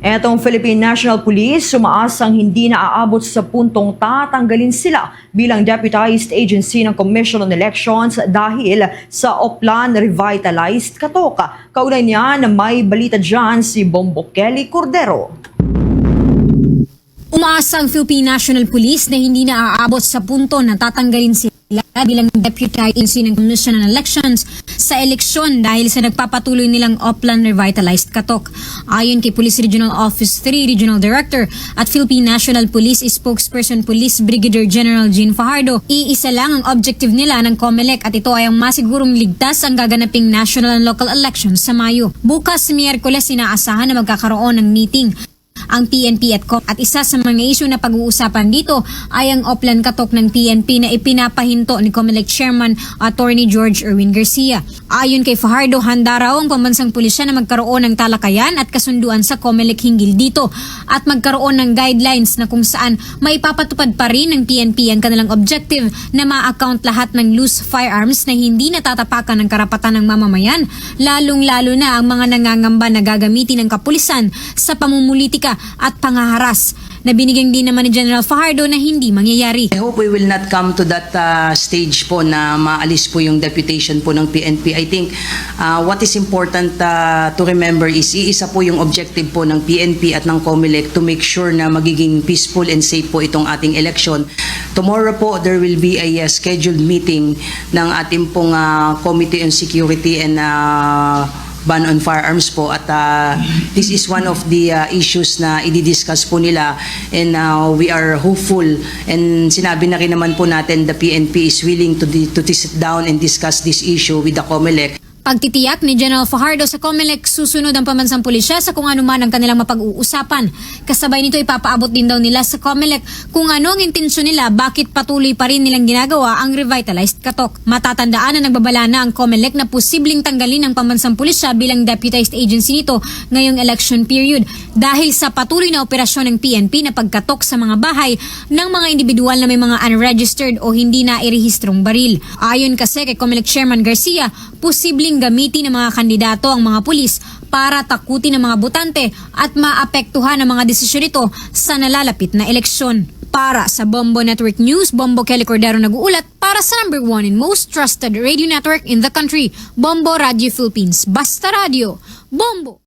Etong Philippine National Police sumaasang hindi naaabot sa puntong tatanggalin sila bilang deputized agency ng Commission on Elections dahil sa Oplan Revitalized Katoka. Kaulay niya na may balita dyan si Bombo Kelly Cordero. Umaasa ang Philippine National Police na hindi na aabot sa punto na tatanggalin sila bilang deputy agency ng Commission on Elections sa eleksyon dahil sa nagpapatuloy nilang Oplan Revitalized Katok. Ayon kay Police Regional Office 3 Regional Director at Philippine National Police Spokesperson Police Brigadier General Jean Fajardo, iisa lang ang objective nila ng COMELEC at ito ay ang masigurong ligtas ang gaganaping national and local elections sa Mayo. Bukas, Miyerkules, inaasahan na magkakaroon ng meeting ang PNP at COP. At isa sa mga isyu na pag-uusapan dito ay ang Oplan Katok ng PNP na ipinapahinto ni COMELEC Chairman Attorney George Erwin Garcia. Ayon kay Fajardo, handa raw ang pambansang pulisya na magkaroon ng talakayan at kasunduan sa COMELEC hinggil dito at magkaroon ng guidelines na kung saan maipapatupad pa rin ng PNP ang kanilang objective na ma-account lahat ng loose firearms na hindi natatapakan ng karapatan ng mamamayan, lalong-lalo na ang mga nangangamba na gagamitin ng kapulisan sa pamumulitika at pangaharas na binigyan din naman ni General Fajardo na hindi mangyayari. I hope we will not come to that uh, stage po na maalis po yung deputation po ng PNP. I think uh, what is important uh, to remember is iisa po yung objective po ng PNP at ng COMELEC to make sure na magiging peaceful and safe po itong ating election. Tomorrow po there will be a uh, scheduled meeting ng ating pong uh, Committee on Security and uh, ban on firearms po. At uh, this is one of the uh, issues na i-discuss po nila. And uh, we are hopeful. And sinabi na rin naman po natin the PNP is willing to, to sit down and discuss this issue with the COMELEC Pagtitiyak ni General Fajardo sa COMELEC, susunod ang pambansang pulisya sa kung ano man ang kanilang mapag-uusapan. Kasabay nito ipapaabot din daw nila sa COMELEC kung ano ang intensyon nila bakit patuloy pa rin nilang ginagawa ang revitalized katok. Matatandaan na nagbabala na ang COMELEC na posibleng tanggalin ang pambansang pulisya bilang deputized agency nito ngayong election period dahil sa patuloy na operasyon ng PNP na pagkatok sa mga bahay ng mga individual na may mga unregistered o hindi na irehistrong baril. Ayon kasi kay COMELEC Chairman Garcia, posibleng gamitin ng mga kandidato ang mga pulis para takutin ang mga botante at maapektuhan ang mga desisyon nito sa nalalapit na eleksyon. Para sa Bombo Network News, Bombo Kelly Cordero nag-uulat para sa number one and most trusted radio network in the country, Bombo Radio Philippines. Basta Radio, Bombo!